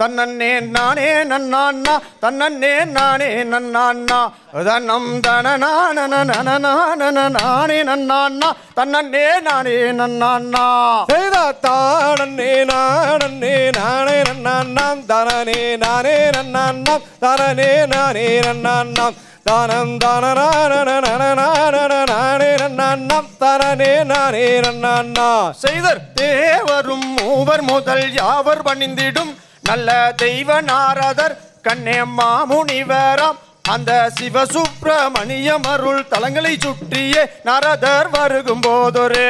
தன்னன்னே நானே நன்னான்னா தன்னன்னே நானே நன்னான்னா தன்னம் தனநானே நன்னான்னா தன்னன்னே நானே நன்னான்னா தானே நானே நானே நன்னாம் தனனே நானே நன்னாம் தனனே நானே நன்னாம் தானம் தானே நன்னாம் தனனே நானே நன்னான்னா செய்தர் தேவரும் மூவர் முதல் யாவர் பணிந்திடும். நல்ல தெய்வ நாரதர் கண்ணே மாமுனிவராம் அந்த சிவசுப்பிரமணியம் அருள் தலங்களை சுற்றியே நாரதர் வருகும் போதொரு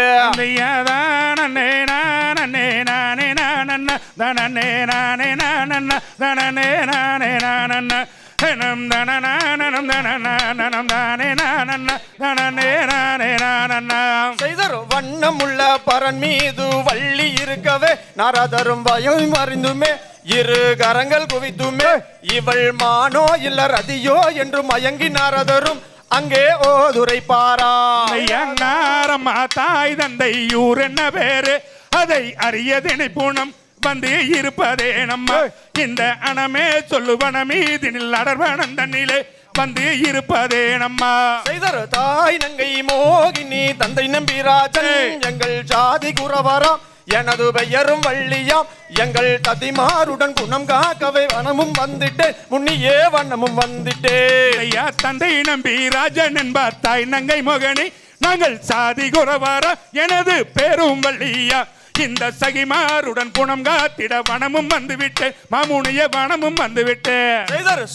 தனம் தனநானனம் தனநானனம் தானே நானன்ன தனனே நானே நானன்ன செய்தர் வண்ணமுள்ள பரன் மீது வள்ளி இருக்கவே நாரதரும் பயம் அறிந்துமே இரு கரங்கள் குவித்துமே இவள் மானோ இல்ல ரதியோ என்று மயங்கி நாரதரும் அங்கே ஓதுரை பாரா ஐயங்காரம்மா தாய் தந்தை ஊர் என்ன பேரு? அதை அறியதினை பூணம் வந்து இருப்பதே நம்ம. இந்த அணமே சொல்லுவன மீதினில் அடர்வனம் தண்ணிலே வந்து இருப்பதே நம்ம. செய்தர் தாய் நங்கை மோகினி தந்தை நம்பிராஜன் எங்கள் ஜாதி குறவராம். எனது பெயரும் வள்ளியாம். எங்கள் ததிமாருடன் குணம் காக்கவே வனமும் வந்துட்டே முன்னியே வண்ணமும் வந்துட்டே. ஐயா தந்தை நம்பி ராஜன் என்பார். தாய் நங்கை மகனி நாங்கள் சாதி குறவார எனது பேரும் வள்ளியா. இந்த சகிமாருடன் குணம் காத்திட வனமும் வந்துவிட்டு மாமுனிய வனமும் வந்துவிட்டு.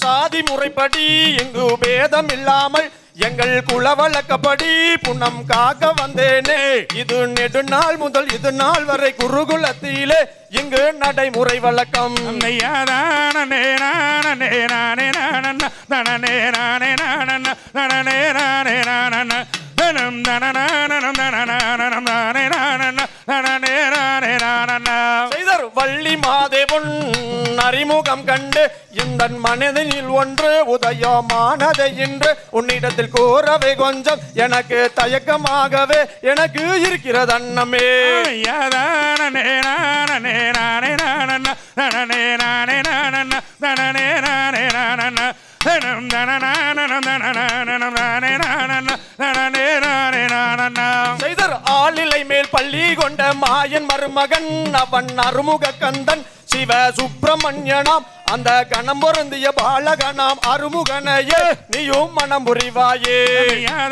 சாதி முறைப்படி எங்கு பேதம் இல்லாமல் எங்கள் குல வழக்கப்படி புண்ணம் காக்க வந்தேனே. இது நெடுநாள் முதல் இது நாள் வரை குருகுலத்திலே இங்கு நடைமுறை வழக்கம். ஐயா தானே நானே நானே செய்தர் வள்ளி மாதேவன் அறிமுகம் கண்டு இந்த மனதினில் ஒன்று உதயமானதை இன்று உன்னிடத்தில் கூறவே கொஞ்சம் எனக்கு தயக்கமாகவே எனக்கு இருக்கிறது அண்ணமே நானே நானே நானே நானே நானே தனனே நானே நானே நானே செய்தர் ஆளிலை மேல் பள்ளி கொண்ட மாயன் மருமகன் அவன் அருமுக கந்தன் சிவ சுப்பிரமணியனாம் அந்த கணம் பொருந்திய பாலகனாம் அருமுகனையே நீயும் மனம் புரிவாயே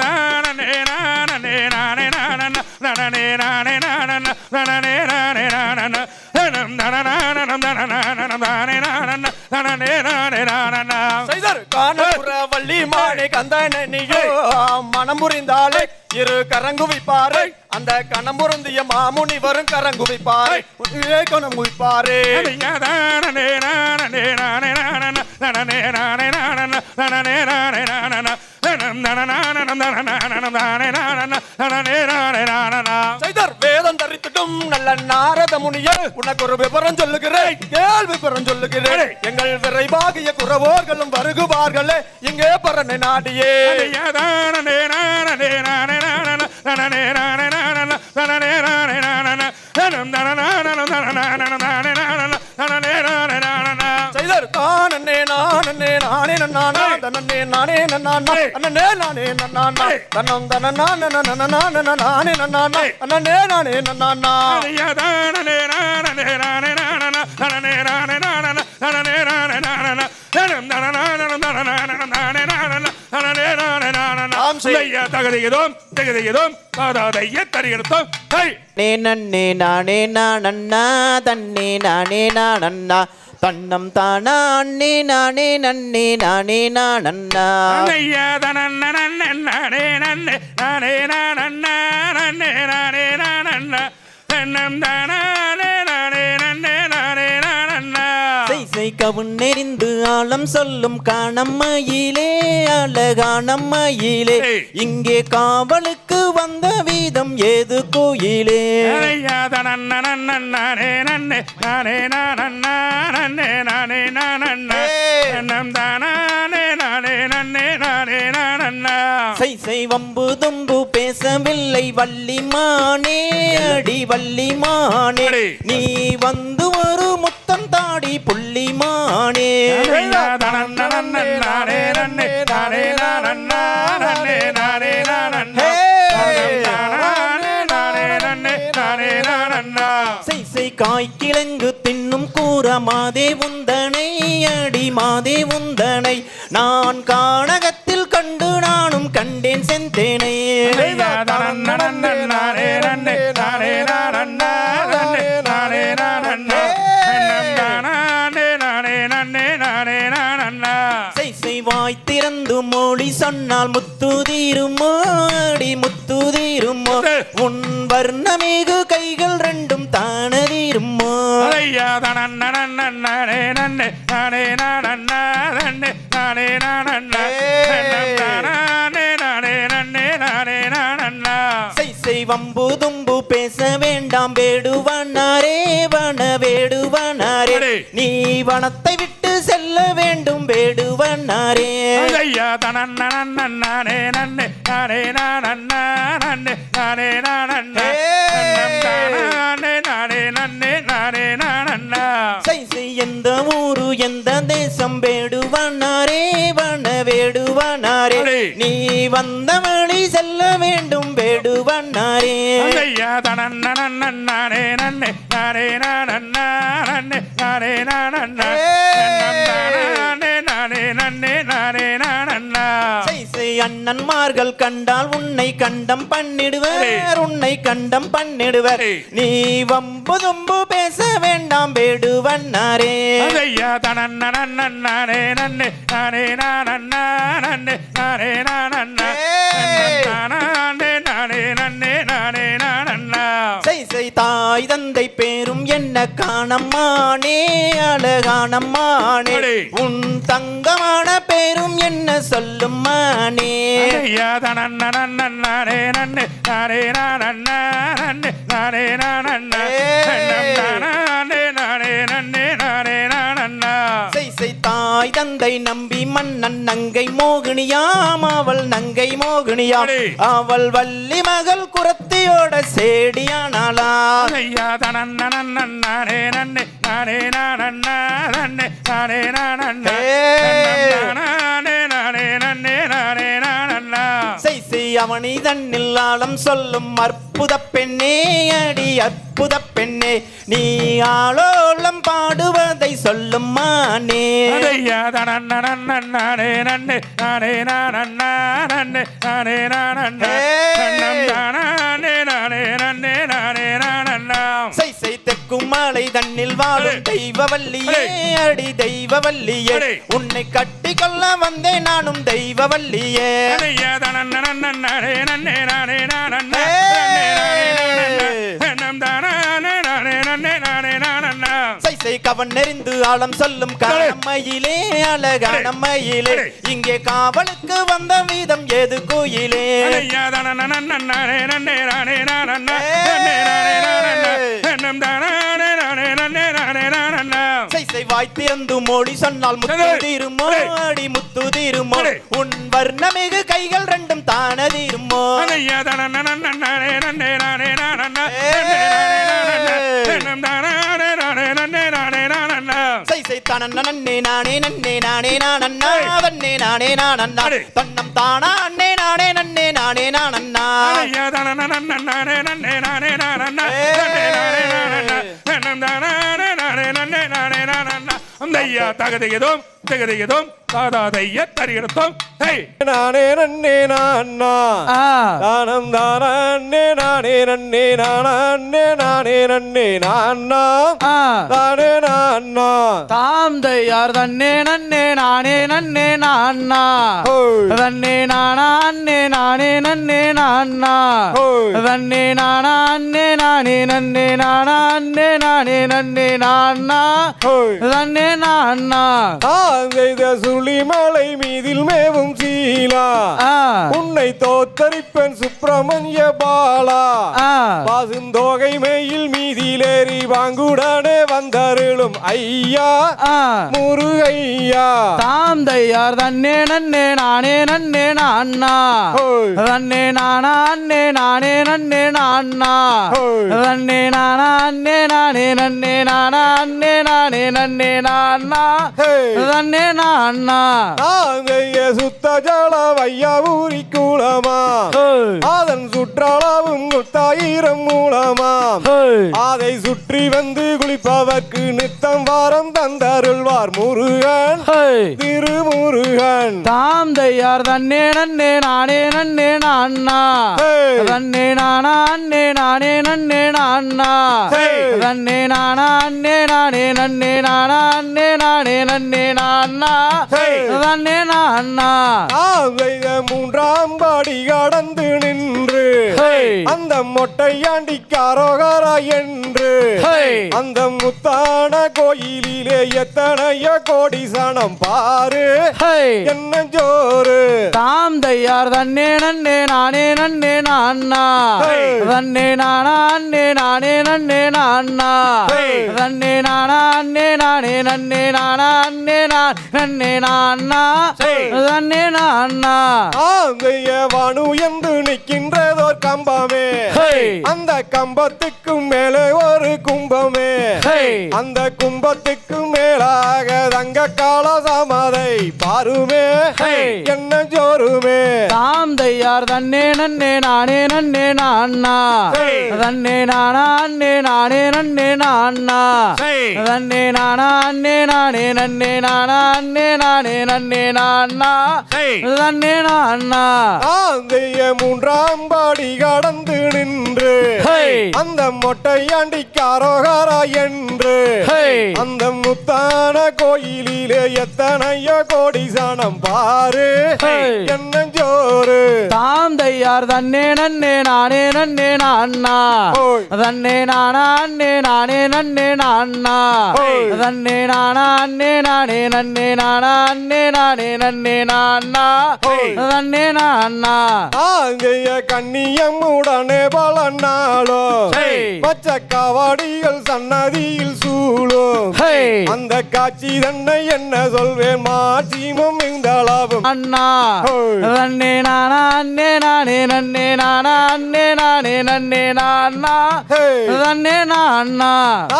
நானே நானே நானே நானே நானே நானே நானே நானே நானே நானன்ன செய்தர் காணப்புற வள்ளி மனம் புரிந்தாலே இரு கரங்குவிப்பாரு அந்த கணம் மாமுனி வரும் கரங்குவிப்பாரு கணம் குவிப்பாரு நல்ல நாரத முனியே உனக்கு ஒரு விவரம் சொல்லுகிறேன். கேள் விவரம் சொல்லுகிறேன். எங்கள் விரைவாகிய குறவோர்களும் வருகுவார்களே. இங்கே பரனை நாடியே. தானே நானே நானே நானன்ன தனனே நானே நானே தனம் தானே நானே தானே நானே நானே நன்னானா தனனே நானே நன்னானா அண்ணனே நானே தனநான நானே நன்னானா அண்ணனே நானே நன்னானா தானே நானே நானே நானே நானே தனம் தனநானனம் தனநானனம் தானே நானன்ன தனனே நானே நானன்ன ஆம் செய். ஐயா தகதையதோம் தகதையதோம் தாதாதைய தரியெடுத்தோம் ஹை நே நன்னே நானே நானண்ணா தன்னே நானே நானண்ணா தன்னம் தானா அண்ணே நானே நன்னே நானே நானண்ணா ஐயா தனன்ன நன்னே நானே நன்னே நானே நானண்ணா நன்னே நானே நானண்ணா தன்னம் தானே நானே நன்னே நானே நானண்ணா செய் செய் கவுன் நெறிந்து ஆழம் சொல்லும் காணம்மையிலே அழகானம்மையிலே. இங்கே காவலுக்கு வீதம் ஏது கோயிலே? நானே நானே நானே நானே நானே வம்பு தும்பு பேசவில்லை வள்ளிமானே அடி வள்ளிமானே. நீ வந்து ஒரு முத்தம் தாடி புள்ளிமானே. நானே நானே நானன்னா நன்னே நானே செய் காய் கிழங்கு தின்னும் கூற மாதே உந்தனை அடி மாதே உந்தனை. நான் காணகத்தில் கண்டு நானும் கண்டேன் செந்தேனை. சொன்னால் முத்துதீருமோ அடி முத்துதீருமோ உன் வர்ணமேகு கைகள் ரெண்டும் தானதீருமோ வம்பு தும்பு பேச வேண்டாம் வேடுவனாரே வன வேடுவனாரே. நீ வனத்தை விட்டு வேடுவனாரே ஐயா தனன்னனன்னே நானே நன்னே நானே நானன்னா நன்னே நானே நானன்னா நானே நானே நன்னே நானே நானன்னா செய் செய் எந்த ஊரு எந்த தேசம் வேடுவனாரே வன வேடுவனாரே. நீ வந்த வழி செல்ல வேண்டும் வேடுவனாரே ஐயா தனன்னனன்னே நானே நன்னே நானே நானன்னா நன்னே நானே நானன்னா நானே நானே நன்னே நானே நானன்னா செய் செய் அண்ணன்மார்கள் கண்டால் உன்னை கண்டம் பண்ணிடுவர் உன்னை கண்டம் பண்ணிடுவர். நீ வம்பு தும்பு பேச வேண்டாம் வேடுவன்னாரே ஐயா நானே நன்னே நானே நன்னே நானே நானன்னா நானே காணம்மானே அழகானம்மானே. உன் தங்கமான பேரும் என்ன சொல்லும் மானே? தாய் தந்தை நம்பி மன்னன் நங்கை மோகினியாம் அவள் நங்கை மோகினியாம். அவள் வள்ளி மகள் குரத்தியோட சேடியானாளா. ஐயா நானே நன்னே நானே நன்னே நானே நானே நானே நன்னே நானே நானன்னா செய் செய் அவனி தன்னில் ஆழம் சொல்லும் அற்புத பெண்ணே அடி அற்புத பெண்ணே நீ ஆளோளம் பாடுவதை சொல்லும் மானே. ஐயா தனன்னனன்னே நானே நன்னே நானே நானன்னா நன்னே நானே நானன்னா நானே நானே நன்னே நானே நானன்னா செய் செய் தெற்கும் மலை தன்னில் வாழும். தெய்வவல்லியே அடி. தெய்வவல்லியே. உன்னை கட்டி கொள்ள வந்தேன் நானும் தெய்வவல்லியே. நானே நன்னே நானே நானன்னா நன்னே நானே செய் கவன் நெறிந்து ஆழம் சொல்லும் காணம்மையிலே அழகானம்மையிலே அடே. இங்கே காவலுக்கு வந்த வீதம் ஏது கோயிலே ஐயா தனன்னனன்னே நானே நன்னே நானே நானன்னா நன்னே நானே நானன்னா நம் தானே நானே நன்னே நானே நானன்னா செய் செய் வாய் திறந்து மொழி சொன்னால் முத்து. தீருமோ அடே. முத்து தீருமோ. உன் வர்ணமிகு கைகள் ரெண்டும் தானதீருமோ ஐயா தனன்னனன்னே தனன்ன நன்னே நானே நன்னே நானே நானண்ணா தன்னே நானே நானண்ணா. தன்னம் தானா அண்ணே நானே நன்னே நானே நானண்ணா. ஐயா தனன்னனன்னே நானே நன்னே நானே நானன்னா நன்னே நானே நானன்னா நம் தானே நானே நன்னே நானே நானன்னா அந்த ஐயா தகதையதும் தாதாதைய தரிகிறதும் ஹே நானே நன்னே நான்னா தானம் தானே நானே நன்னே நானே நானே நன்னே நான்னா தானே நான்னா தாந்தையார் தன்னே நன்னே நானே நன்னே நான்னா. தன்னே நானா அன்னே நானே நன்னே நான்னா. தன்னே நானா அன்னே நானே நன்னே நானா? அன்னே நானே நன்னே நான்னா. தன்னே நான்னா தான் செய்த சுள்ளிமலை மீதில் மேவும் சீலா. உன்னை தோத்தரிப்பன் சுப்பிரமணிய பாலா. பாசுந்தோகை மெயில் மீதிலேறி வாங்குடனே வந்தருளும் ஐயா. முருகையா. தாம் தையார் தன்னே நன்னே நானே நன்னே நான்னா. தன்னே நானா அன்னே நானே நன்னே நான்னா. தன்னே நானா அன்னே நானே நன்னே நானா அன்னே நானே நன்னே நான்னா. ஹேய். தன்னே நான்னா ஆங்கைய சுத்த ஜல வையாவூரி கூலமா ஹோய். அதன் சுற்றளவும் முத்தாயிரம் மூலமாம். அதை சுற்றி வந்து குளிப்பவர்க்கு நித்தம் வாரம் தந்தருள்வார் முருகன். திருமுருகன் தாம் தையார் தன்னே நன்னே நானே நன்னே ஹேய். தன்னே நானா அன்னே நானே நன்னே ஹேய். தன்னே நானா அன்னே நானே நன்னே நானா அன்னே நானே நன்னே நான்னா ஹேய். தன்னே நான்னா ஆங்கைய மூன்றாம் படி கடந்து நின்று. அந்த மொட்டையாண்டி காரோகரா என்று. அந்த முத்தான கோயிலிலே எத்தனைய கோடி சனம் பாரு. என்ன ஜோறு தாம் தையார் தன்னே நன்னே நானே நன்னே நான்னா. தன்னே நானா அன்னே நானே நன்னே நான்னா. தன்னே நானா அன்னே நானே நன்னே நானா அன்னே நான் நன்னே நான்னா. தன்னே நான்னா ஆங்கைய வானு என்று நிற்கின்றதோர் கம்பமே. அந்த கம்பத்துக்கு மேலே ஒரு கும்பமே. அந்த கும்பத்துக்கு மேலாக தங்க கால சமதை பாருமே. என்ன ஜோருமே தாம் தையார் தன்னே நன்னே நானே நன்னே நான்னா. தன்னே நானா அன்னே நானே நன்னே நான்னா. தன்னே நானா அன்னே நானே நன்னே நானா அன்னே நானே நன்னே நான்னா. தன்னே நான்னா ஆந்தைய மூன்றாம் பாடி கடந்து நின்று. அந்த மொட்டையாண்டி காரோகாரா என்று. அந்த முத்தான கோயிலிலே எத்தனையோ கோடி சனம் பாரு. என்ன ஜோறு தாம் தையார் தன்னே நன்னே நானே நன்னே நான்னா. தன்னே நானா அன்னே நானே நன்னே நான்னா. தன்னே நானா அன்னே நானே நன்னே நானா அன்னே நானே நன்னே நான்னா. தன்னே நான்னா ஆங்கைய கண்ணியம் உடனே. பச்சை காவாடிகள் சன்னதியில் சூழும் ஹேய். அந்த காட்சி தன்னை என்ன சொல்வேன் மாட்சிமும் இந்த அளவும் அண்ணா. தன்னே நானா அன்னே நானே நன்னே நானா அன்னே நானே நன்னே நான்னா. தன்னே நான்னா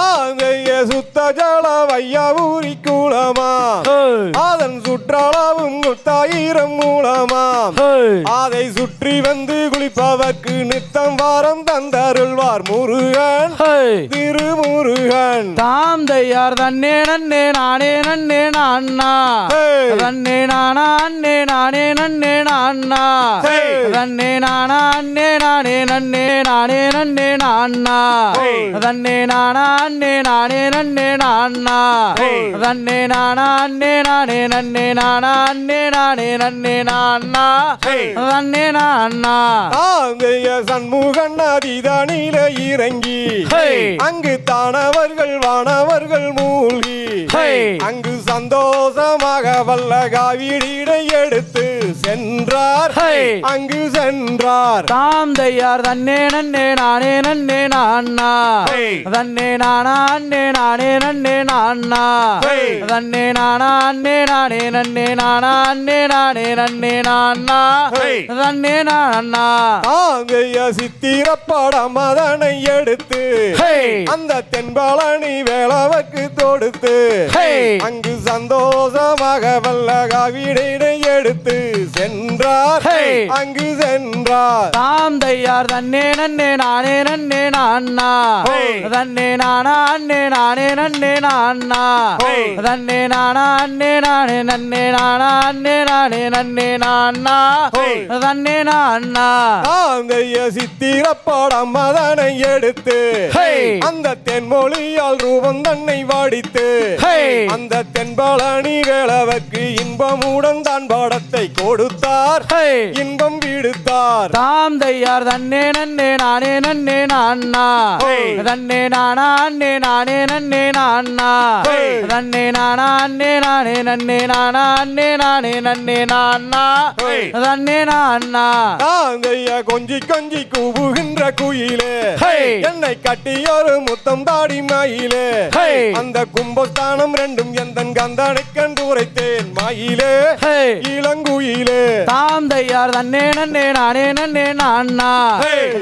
ஆங்கைய சுத்த ஜல வையாவூரி கூலமா ஹோய். அதன் சுற்றளவும் முத்தாயிரம் மூலமாம் ஹோய். அதை சுற்றி வந்து குளிப்பவர்க்கு நித்தம் வாரம் தந்தருள்வார் முருகன். திருமுருகன் தாம் தையார் தன்னே நன்னே நானே நன்னே நான்னா. தன்னே நானா அன்னே நானே நன்னே நான்னா. தன்னே நானா அன்னே நானே நன்னே நானே நன்னே நான்னா. தன்னே நானா அன்னே நானே நன்னே நான்னா. தன்னே நானா அன்னே நானே நன்னே நானா அன்னே நானே நன்னே நான்னா. தன்னே நான்னா சண்முகன் அதிதனில இறங்கி. அங்கு தானவர்கள் வானவர்கள் மூழ்கி ஹேய். அங்கு சந்தோஷமாக வல்ல காவிடிடை எடுத்து சென்றார். அங்கு சென்றார் தாம் தையார் தன்னே நன்னே நானே நன்னே நான்னா. தன்னே நானா அன்னே நானே நன்னே நான்னா. தன்னே நானா அன்னே நானே நன்னே நானா அன்னே நானே நன்னே நான்னா. தன்னே நான்னா ஆங்கைய சித்திரப்படம் அதனை எடுத்து. அந்த தென்பழனி வேளவக்கு தொடுத்து. அங்கு சந்தோஷமாக வல்ல காவிடினை எடுத்து சென்றார். அங்கு சென்றார் தாம் தையார் தன்னே நன்னே நானே நன்னே நான்னா. தன்னே நானா அன்னே நானே நன்னே நான்னா. தன்னே நானா அன்னே நானே நன்னே நானா அன்னே நானே நன்னே நான்னா. தன்னே நான்னா ஆங்கைய சித்திரப்படம் அதனை எடுத்து. அந்த தென்மொழியால் ரூபம் தன்னை வாடித்து. அந்த தென் தென்பழனி வேளவர்க்கு இன்பமுடன் தான் பாடத்தை கொடுத்தார் இன்பம் விடுத்தார் தாம் தையார் தன்னே நன்னே நானே நன்னே நான்னா. தன்னே நானா அன்னே நானே நன்னே நான்னா. தன்னே நானா அன்னே நானே நன்னே நானா அன்னே நானே நன்னே நான்னா. தன்னே நான்னா தாந்தைய கொஞ்சி கொஞ்சி கூவுகின்ற குயிலே. என்னை கட்டி ஒரு முத்தம் தாடி மயிலே. அந்த கும்பஸ்தானம் ரெண்டும் எந்த கந்தனைக்கண் உரைத்தேன் மயிலே. இளங்குயிலே தாம் தையார் தன்னே நன்னே நானே நன்னே நான்னா.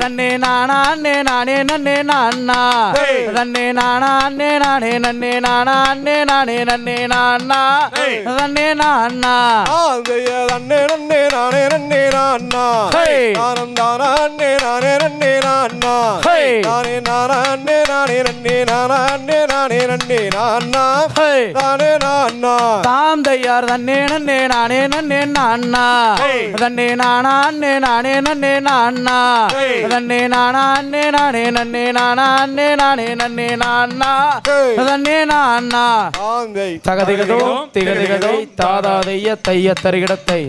தன்னே நானா அன்னே நானே நன்னே நான்னா. தன்னே நானா அன்னே நானே நன்னே நானா அன்னே நானே நன்னே நான்னா. தன்னே நான்னா தன்னே நன்னே நானே நன்னே நான்னா ஹே. நானம் தானா அன்னே நானே நன்னே நான்னா. நானே நானா அன்னே நானே நன்னே நானா அன்னே நானே நன்னே நான்னா. நானே நான்னா தாம் தையார் தன்னே நன்னே நானே நன்னே நான்னா. தன்னே நானா அன்னே நானே நன்னே நான்னா. தன்னே நானா அன்னே நானே நன்னே நானா அன்னே நானே நன்னே நான்னா ஹே. தன்னே நான்னா தாந்தை தகதிகதோ திகதிகதை தாதாதைய தைய தருகிடத்தை